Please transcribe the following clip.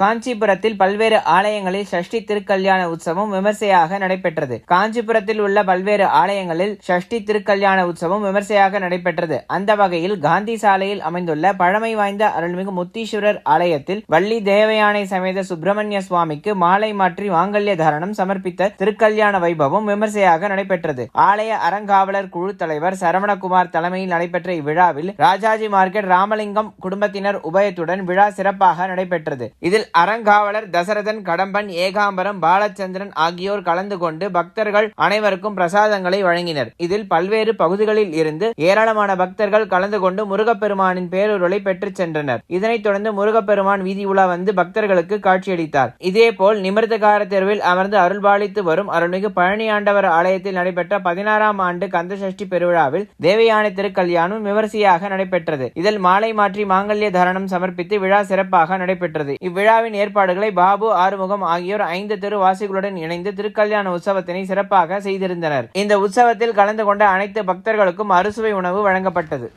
காஞ்சிபுரத்தில் பல்வேறு ஆலயங்களில் சஷ்டி திருக்கல்யாண உற்சவம் விமர்சையாக நடைபெற்றது. காஞ்சிபுரத்தில் உள்ள பல்வேறு ஆலயங்களில் சஷ்டி திருக்கல்யாண உற்சவம் விமர்சையாக நடைபெற்றது. அந்த வகையில் காந்தி சாலையில் அமைந்துள்ள பழமை வாய்ந்த அருள்மிகு முத்தீஸ்வரர் ஆலயத்தில் வள்ளி தேவயானை சமேத சுப்பிரமணிய சுவாமிக்கு மாலை மாற்றி மாங்கல்ய தாரணம் சமர்ப்பித்த திருக்கல்யாண வைபவம் விமர்சையாக நடைபெற்றது. ஆலய அறங்காவலர் குழு தலைவர் சரவணகுமார் தலைமையில் நடைபெற்ற இவ்விழாவில் ராஜாஜி மார்க்கெட் ராமலிங்கம் குடும்பத்தினர் உபயத்துடன் விழா சிறப்பாக நடைபெற்றது. இதில் அறங்காவலர் தசரதன் கடம்பன் ஏகாம்பரம் பாலச்சந்திரன் ஆகியோர் கலந்து கொண்டு பக்தர்கள் அனைவருக்கும் பிரசாதங்களை வழங்கினர். இதில் பல்வேறு பகுதிகளில் இருந்து ஏராளமான பக்தர்கள் கலந்து கொண்டு முருகப்பெருமானின் பேரொருளை பெற்றுச் சென்றனர். இதனைத் தொடர்ந்து முருகப்பெருமான் வீதி உலா வந்து பக்தர்களுக்கு காட்சியளித்தார். இதேபோல் நிமிர்தகார தெருவில் அமர்ந்து அருள்பாலித்து வரும் அருள்மிகு பழனியாண்டவர் ஆலயத்தில் நடைபெற்ற பதினாறாம் ஆண்டு கந்தசஷ்டி பெருவிழாவில் தேவயானை திருக்கல்யாணம் விமரிசையாக நடைபெற்றது. இதில் மாலை மாற்றி மாங்கல்ய தரணம் சமர்ப்பித்து விழா சிறப்பாக நடைபெற்றது. இவ்விழா விழாவின் ஏற்பாடுகளை பாபு ஆறுமுகம் ஆகியோர் ஐந்து தெருவாசிகளுடன் இணைந்து திருக்கல்யாண உற்சவத்தினை சிறப்பாக செய்திருந்தனர் இந்த உற்சவத்தில் கலந்து கொண்ட அனைத்து பக்தர்களுக்கும் அறுசுவை உணவு வழங்கப்பட்டது